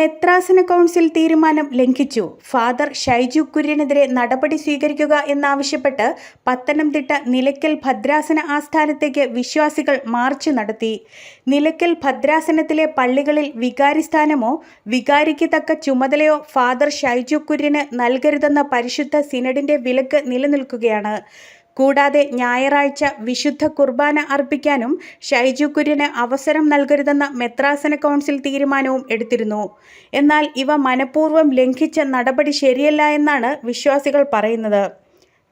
മെത്രാസന council തീരുമാനം ലംഘിച്ചു. Father Shaiju കുര്യനെതിരെ നടപടി സ്വീകരിക്കുക എന്നാവശ്യപ്പെട്ട് പത്തനംതിട്ട നിലയ്ക്കൽ ഭദ്രാസന ആസ്ഥാനത്തേക്ക് വിശ്വാസികൾ മാർച്ച് നടത്തി. നിലയ്ക്കൽ ഭദ്രാസനത്തിലെ പള്ളികളിൽ വികാരിസ്ഥാനമോ വികാരിക്ക് തക്ക ചുമതലയോ ഫാദർ ഷൈജു കുര്യന് നൽകരുതെന്ന പരിശുദ്ധ സിനഡിന്റെ വിലക്ക് നിലനിൽക്കുകയാണ്. കൂടാതെ ഞായറാഴ്ച വിശുദ്ധ കുർബാന അർപ്പിക്കാനും ഷൈജു കുര്യന് അവസരം നൽകരുതെന്ന മെത്രാസന കൗൺസിൽ തീരുമാനവും എടുത്തിരുന്നു. എന്നാൽ ഇവ മനഃപൂർവം ലംഘിച്ച നടപടി ശരിയല്ല എന്നാണ് വിശ്വാസികൾ പറയുന്നത്.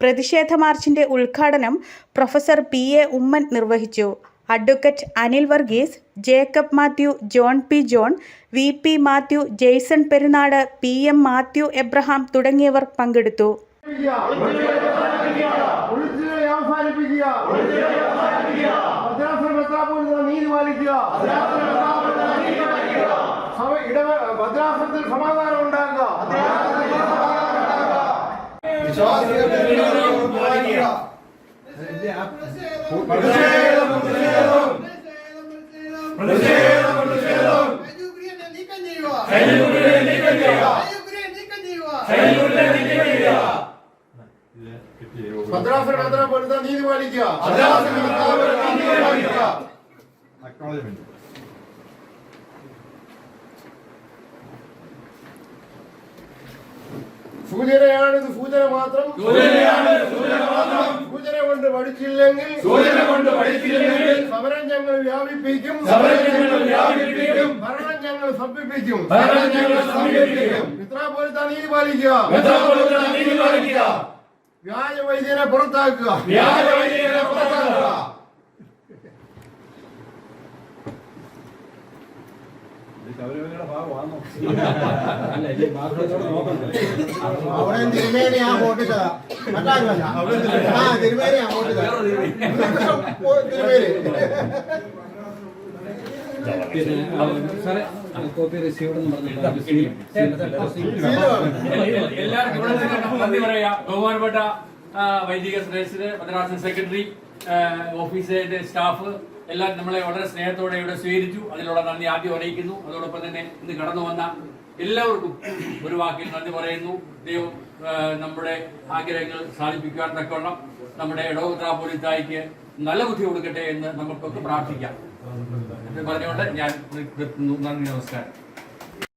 പ്രതിഷേധ മാർച്ചിന്റെ ഉദ്ഘാടനം പ്രൊഫസർ പി എ ഉമ്മൻ നിർവഹിച്ചു. Advocate Anil Varghese Jacob Mathew John P John V P Mathew Jaison Perunad P M Mathew Abraham തുടങ്ങിയവർ പങ്കെടുത്തു. അവസാനിപ്പിക്കുക. ഭദ്രാസന മെത്രാപ്പോലിത്ത നീതി പാലിക്കുക. ഭദ്രാസനത്തിൽ സമാധാനം ഉണ്ടാക്കുക. നീക്കം ചെയ്യുക. നീതി പാലിക്കുക ഭദ്രാസന മെത്രാപ്പോലിത്ത നീതി പാലിക്കുക. Acknowledgement. സൂചനയാണിത് സൂചന മാത്രം. സൂചന കൊണ്ട് പഠിച്ചില്ലെങ്കിൽ സൂചന കൊണ്ട് പഠിച്ചില്ലെങ്കിൽ സമരം ഞങ്ങൾ വ്യാപിപ്പിക്കും. സമരം ഞങ്ങൾ വ്യാപിപ്പിക്കും. ഭരണം ഞങ്ങൾ സംഭിപ്പിക്കും ഭരണം ഞങ്ങൾ സമീപിക്കും മിത്രാപോലിത്ത നീതി പാലിക്കുക. മെത്രാപ്പൊലീത്ത നീതി പാലിക്കുക. വ്യാജ വൈദ്യനെ പുറത്താക്കുക. വ്യാജ വൈദികരെ പുറത്താക്കുക അവിടെ തിരുമേനി ആ വോട്ടിട്ടതാ തിരുമേനി ആ വോട്ടിട്ടതാ തിരുമേനി. പിന്നെ സാറേ കോപ്പി റിസീവ്ഡ് എന്ന് പറഞ്ഞിട്ട് സീൽ എല്ലാവർക്കും ഇവിടെ നിന്ന് നന്ദി പറയാ ബഹുമാനപ്പെട്ട വൈദിക ശ്രേഷ്ഠര് മദ്രാസൻ സെക്രട്ടറി ഓഫീസിന്റെ ഓഫീസിലെ സ്റ്റാഫ് എല്ലാം നമ്മളെ വളരെ സ്നേഹത്തോടെ ഇവിടെ സ്വീകരിച്ചു. അതിനുള്ള നന്ദി ആദ്യം അറിയിക്കുന്നു. അതോടൊപ്പം തന്നെ ഇന്ന് കടന്നു വന്ന എല്ലാവർക്കും ഒരു വാക്കിൽ നന്ദി പറയുന്നു. ദൈവം നമ്മുടെ ആഗ്രഹങ്ങൾ സാധിപ്പിക്കുവാൻ തക്കവണ്ണം നമ്മുടെ ഇടവത്രാപോലിത്തായിക്ക് നല്ല ബുദ്ധി കൊടുക്കട്ടെ എന്ന് നമുക്കൊക്കെ പ്രാർത്ഥിക്കാം. പറഞ്ഞുകൊണ്ട് ഞാൻ നിർത്തുന്നു നന്ദി നമസ്കാരം.